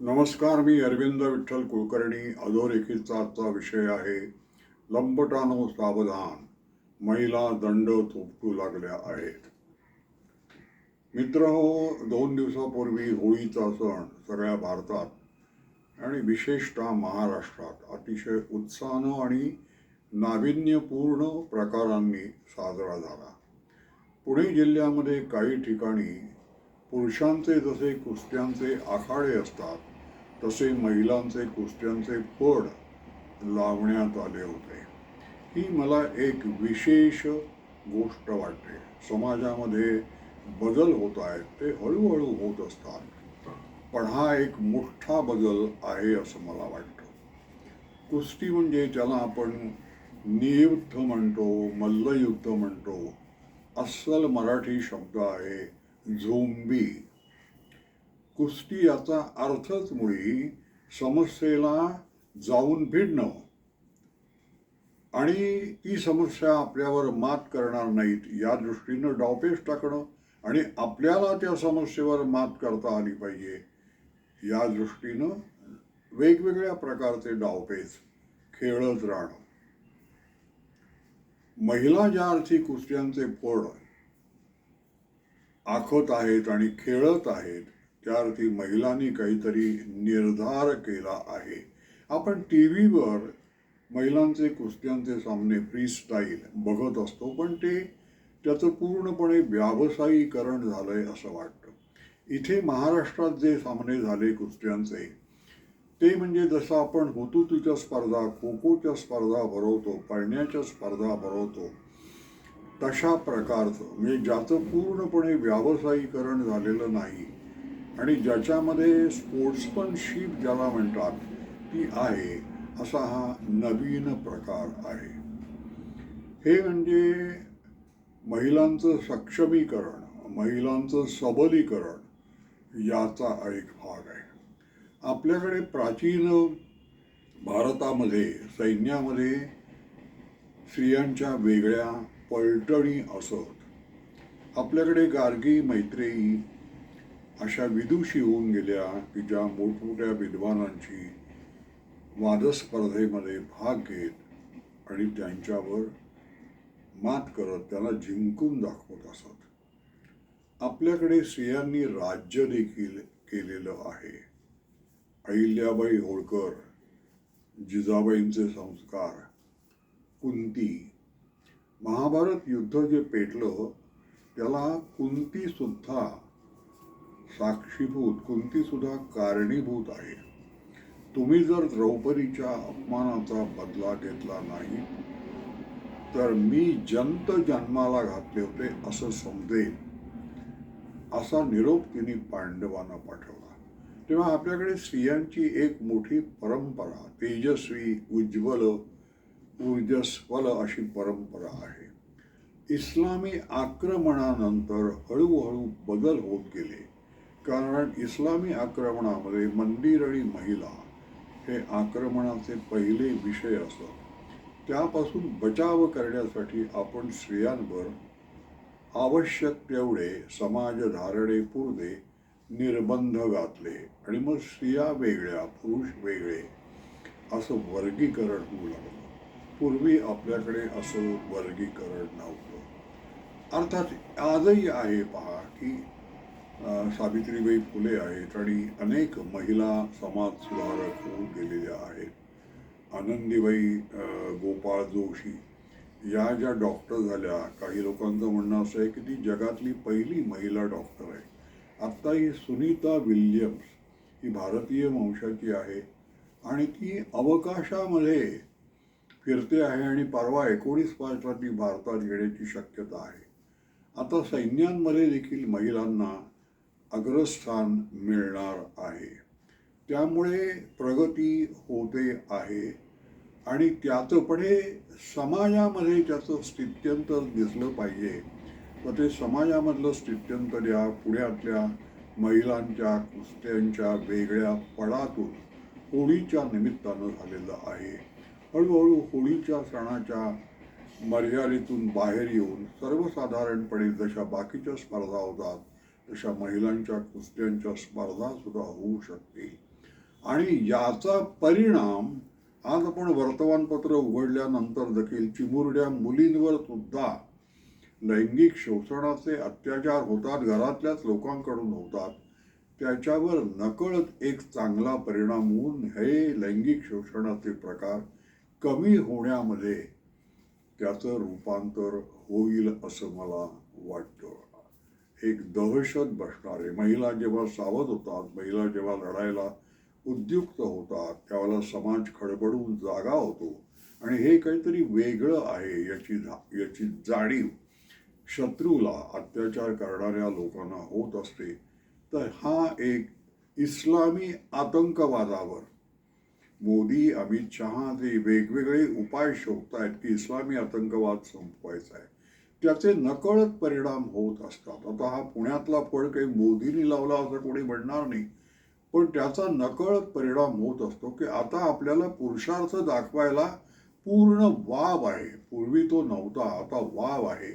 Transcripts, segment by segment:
नमस्कार मी अरविंद विठ्ठल कुलकर्णी. अधोरेखितचा आजचा विषय आहे लंपटानो सावधान. महिला दंड थोपटू लागल्या आहेत. मित्र हो दोन दिवसापूर्वी होळीचा सण सगळ्या भारतात आणि विशेषतः महाराष्ट्रात अतिशय उत्साहानं आणि नाविन्यपूर्ण प्रकारांनी साजरा झाला. पुणे जिल्ह्यामध्ये काही ठिकाणी पुरुषांचे जसे कुस्त्यांचे आखाडे असतात तसे महिलांचे कुस्त्यांचे पड लावण्यात आले होते. ही मला एक विशेष गोष्ट वाटते. समाजामध्ये बदल होत आहेत ते हळूहळू होत असतात. पण हा एक मोठा बदल आहे असं मला वाटतं. कुस्ती म्हणजे ज्याला आपण नियुद्ध म्हणतो मल्लयुद्ध म्हणतो अस्सल मराठी शब्द आहे. झोंबी. कुस्ती याचा अर्थच मुळी समस्येला जाऊन भिडणं. आणि ती समस्या आपल्यावर मात करणार नाहीत या दृष्टीनं डावपेच टाकणं आणि आपल्याला त्या समस्येवर मात करता आली पाहिजे या दृष्टीनं वेगवेगळ्या प्रकारचे डावपेच खेळत राहणं. महिला ज्या अर्थी कुस्त्यांचे फोड आखत आहेत आणि खेळत आहेत. त्या अर्थी महिलांनी काहीतरी निर्धार केला आहे. आपण टी व्हीवर महिलांचे कुस्त्यांचे सामने फ्री स्टाईल बघत असतो पण ते त्याचं पूर्णपणे व्यावसायीकरण झालंय असं वाटतं. इथे महाराष्ट्रात जे सामने झाले कुस्त्यांचे ते म्हणजे जसं आपण हुतुतूच्या स्पर्धा खो खोच्या स्पर्धा भरवतो पळण्याच्या स्पर्धा भरवतो तशा प्रकारचं म्हणजे ज्याचं पूर्णपणे व्यावसायीकरण झालेलं नाही आणि ज्याच्यामध्ये स्पोर्ट्समनशिप ज्याला म्हणतात ती आहे असा हा नवीन प्रकार आहे. हे म्हणजे महिलांचं सक्षमीकरण महिलांचं सबलीकरण याचा एक भाग आहे. आपल्याकडे प्राचीन भारतामध्ये सैन्यामध्ये स्त्रियांच्या वेगळ्या पलटणी असत आपल्याकडे गार्गी मैत्रेयी अशा विदुषी होऊन गेल्या की ज्या मोठमोठ्या विद्वानांची वादस्पर्धेमध्ये भाग घेत आणि त्यांच्यावर मात करत त्याला जिंकून दाखवत असत. आपल्याकडे स्त्रियांनी राज्य देखील केलेलं आहे. अहिल्याबाई होळकर जिजाबाईंचे संस्कार कुंती महाभारत युद्ध जे पेटलं त्याला कुंती सुद्धा साक्षीभूत कुंती सुद्धा कारणीभूत आहे. तुम्ही जर द्रौपदीच्या अपमानाचा बदला घेतला नाही तर मी जंत जन्माला घातले होते असं समजेल असा निरोप तिने पांडवांना पाठवला. तेव्हा आपल्याकडे स्त्रियांची एक मोठी परंपरा तेजस्वी उज्ज्वल ऊर्जस्वल अशी परंपरा आहे. इस्लामी आक्रमणानंतर हळूहळू बदल होत गेले. कारण इस्लामी आक्रमणामध्ये मंदिर आणि महिला हे आक्रमणाचे पहिले विषय असत. त्यापासून बचाव करण्यासाठी आपण स्त्रियांवर आवश्यक तेवढे समाजधारणेपुरते निर्बंध घातले आणि मग स्त्रिया वेगळ्या पुरुष वेगळे असं वर्गीकरण होऊ लागलं. पूर्वी आपल्याकडे असं वर्गीकरण नव्हतं. अर्थात आजही आहे पहा की सावित्रीबाई फुले आहेत आणि अनेक महिला समाज सुधारक होऊन गेलेल्या आहेत. आनंदीबाई गोपाळ जोशी या ज्या डॉक्टर झाल्या काही लोकांचं म्हणणं असं आहे की ती जगातली पहिली महिला डॉक्टर आहे. आत्ता ही सुनीता विल्यम्स ही भारतीय वंशाची आहे आणि ती अवकाशामध्ये फिरते आहे आणि परवा एकोणीस मार्चला ती भारतात येण्याची शक्यता आहे. आता सैन्यांमध्ये देखील महिलांना अग्रस्थान मिळणार आहे. त्यामुळे प्रगती होते आहे आणि त्याचं पण हे समाजामध्ये त्याचं स्थित्यंतर दिसलं पाहिजे. व ते समाजामधलं स्थित्यंतर या पुण्यातल्या महिलांच्या कुस्त्यांच्या वेगळ्या पडातून होळीच्या निमित्तानं झालेलं आहे. हळूहळू होळीच्या सणाच्या मर्यादेतून बाहेर येऊन सर्वसाधारणपणे जशा बाकीच्या स्पर्धा होतात तशा महिलांच्या कुस्त्यांच्या स्पर्धा सुद्धा होऊ शकतील आणि याचा परिणाम आज आपण वर्तमानपत्र उघडल्यानंतर देखील चिमुरड्या मुलींवर सुद्धा लैंगिक शोषणाचे अत्याचार होतात घरातल्याच लोकांकडून होतात. त्याच्यावर नकळत एक चांगला परिणाम होऊन हे लैंगिक शोषणाचे प्रकार कमी होण्यामध्ये त्याचं रूपांतर होईल असं मला वाटतं. एक दहशत बसणारे महिला जेव्हा सावध होतात महिला जेव्हा लढायला उद्युक्त होतात त्यावेळेला समाज खडबडून जागा होतो. आणि हे काहीतरी वेगळं आहे याची जा- याची जाणीव शत्रूला अत्याचार करणाऱ्या लोकांना होत असते. तर हा एक इस्लामी आतंकवादावर मोदी अमित शहा जे वेगवेगळे उपाय शोधतायत की इस्लामी आतंकवाद संपवायचा आहे त्याचे नकळत परिणाम होत असतात. आता हा पुण्यातला फळ काही मोदींनी लावला असं कोणी म्हणणार नाही पण त्याचा नकळत परिणाम होत असतो की आता आपल्याला पुरुषार्थ दाखवायला पूर्ण वाव आहे. पूर्वी तो नव्हता आता वाव आहे.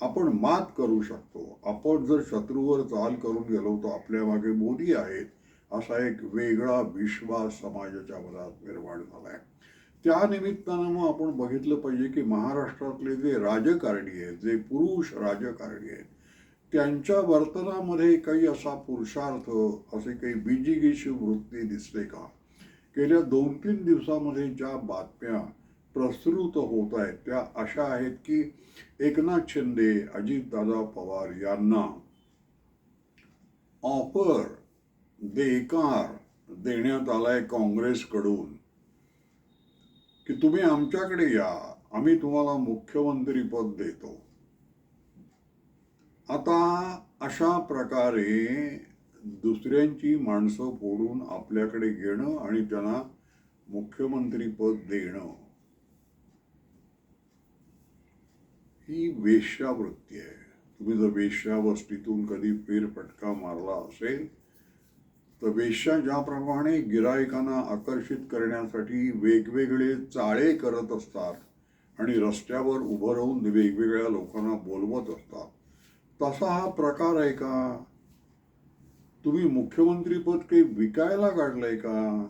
आपण मात करू शकतो. आपण जर शत्रूवर चाल करून गेलो तर आपल्या मागे मोदी आहेत. असा एक वेगळा विश्वास समाजाच्या मनात निर्माण झालाय. त्या निमित्तानं मग आपण बघितलं पाहिजे की महाराष्ट्रातले जे राजकारणी आहेत जे पुरुष राजकारणी आहेत त्यांच्या वर्तनामध्ये काही असा पुरुषार्थ असे काही बिजिगीशी वृत्ती दिसते का? गेल्या दोन तीन दिवसामध्ये ज्या बातम्या प्रसृत होत आहेत त्या अशा आहेत की एकनाथ शिंदे अजितदादा पवार यांना ऑफर देकार देण्यात आलाय काँग्रेसकडून. की तुम्ही आमच्याकडे या आम्ही तुम्हाला मुख्यमंत्री पद देतो. आता अशा प्रकारे दुसऱ्यांची माणसं फोडून आपल्याकडे घेणं आणि त्यांना मुख्यमंत्री पद देणं ही वेश्यावृत्ती आहे. तुम्ही जर वेश्यावस्तीतून कधी फेरफटका मारला असेल तर वेश्या ज्याप्रमाणे गिरायकांना आकर्षित करण्यासाठी वेगवेगळे चाळे करत असतात आणि रस्त्यावर उभं राहून वेगवेगळ्या लोकांना बोलवत असतात. तसा हा प्रकार आहे का? तुम्ही मुख्यमंत्रीपद काही विकायला काढलंय का?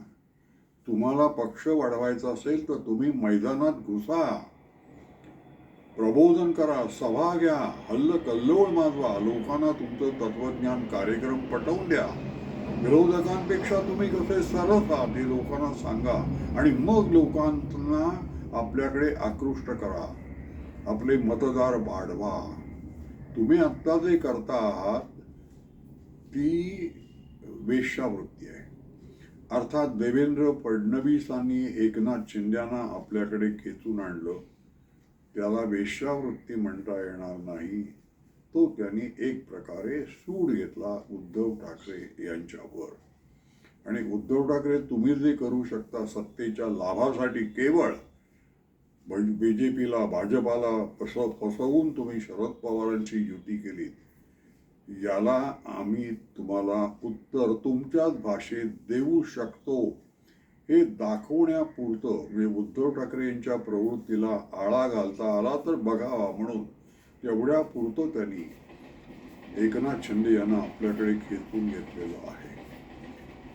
तुम्हाला पक्ष वाढवायचा असेल तर तुम्ही मैदानात घुसा. प्रबोधन करा सभा घ्या हल्ल कल्लोळ माजवा लोकांना तुमचं तत्वज्ञान कार्यक्रम पटवून द्या. विरोधकांपेक्षा तुम्ही कसे सरस आहात हे लोकांना सांगा. आणि मग लोकांना आपल्याकडे आकृष्ट करा. आपले मतदार वाढवा. तुम्ही आत्ता जे करता आहात ती वेश्यावृत्ती आहे. अर्थात देवेंद्र फडणवीसांनी एकनाथ शिंद्यांना आपल्याकडे खेचून आणलं. त्याला वेश्यावृत्ती म्हणता येणार नाही. तो त्यांनी एक प्रकारे सूड घेतला उद्धव ठाकरे यांच्यावर. आणि उद्धव ठाकरे तुम्ही जे करू शकता सत्तेच्या लाभासाठी केवळ बी जे पीला भाजपाला फसव फसवून तुम्ही शरद पवारांची युती केली याला आम्ही तुम्हाला उत्तर तुमच्याच भाषेत देऊ शकतो. हे दाखवण्यापुरतं म्हणजे उद्धव ठाकरे यांच्या प्रवृत्तीला आळा घालता आला तर बघावा म्हणून एवढ्या पुरतो त्यांनी एकनाथ शिंदे यांना आपल्याकडे खेचून घेतलेलं आहे.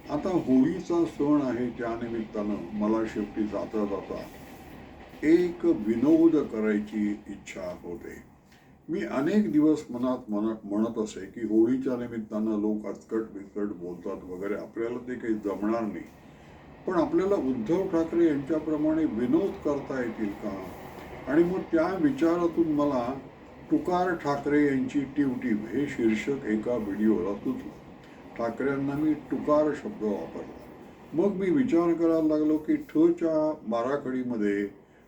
आता होळीचा सण आहे त्या निमित्तानं मला शेवटी जाता जाता एक विनोद करायची इच्छा होते. मी अनेक दिवस मनात म्हणत म्हणत असे की होळीच्या निमित्तानं लोक अचकट बिचकट बोलतात वगैरे आपल्याला ते काही जमणार नाही. पण आपल्याला उद्धव ठाकरे यांच्याप्रमाणे विनोद करता येतील का? आणि मग त्या विचारातून मला तुकार ठाकरे यांची टिवटिव हे शीर्षक एका व्हिडिओला सुचलं ठाकरेंना मी तुकार शब्द वापरला. मग मी विचार करायला लागलो की ठच्या बाराखडीमध्ये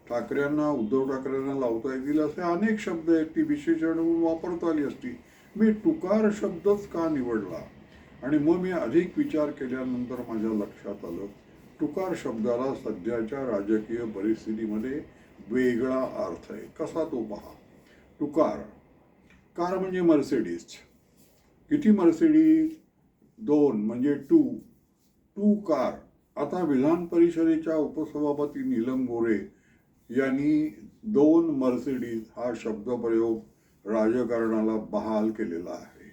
ठाकरेंना उद्धव ठाकरेंना लावता येतील असे अनेक शब्द आहेत ती विशेषण म्हणून वापरता आली असती. मी तुकार शब्दच का निवडला? आणि मग मी अधिक विचार केल्यानंतर माझ्या लक्षात आलं तुकार शब्दाला सध्याच्या राजकीय परिस्थितीमध्ये वेगळा अर्थ आहे. कसा तो पहा? तुकार कार म्हणजे मर्सिडीज किती मर्सिडीज दोन म्हणजे टू टू कार आता विधान परिषदेच्या उपसभापती नीलम गोरे यांनी दोन मर्सिडीज हा शब्दप्रयोग राजकारणाला बहाल केलेला आहे.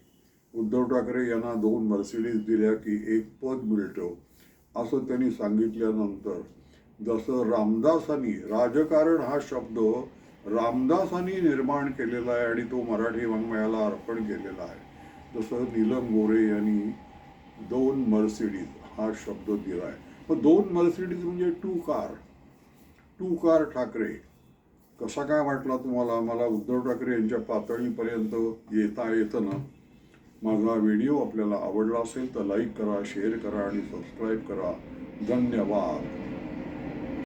उद्धव ठाकरे यांना दोन मर्सिडीज दिल्या की एक पद मिळतं असं त्यांनी सांगितल्यानंतर जसं रामदासांनी राजकारण हा शब्द रामदासांनी निर्माण केलेला आहे आणि तो मराठी वाङ्मयाला अर्पण केलेला आहे. जसं नीलम गोरे यांनी दोन मर्सिडीज हा शब्द दिला आहे. मग दोन मर्सिडीज म्हणजे two car. Two car Thackeray. कसा काय वाटला तुम्हाला? मला उद्धव ठाकरे यांच्या पातळीपर्यंत येता येतं ना. माझा व्हिडिओ आपल्याला आवडला असेल तर लाईक करा शेअर करा आणि सबस्क्राईब करा. धन्यवाद.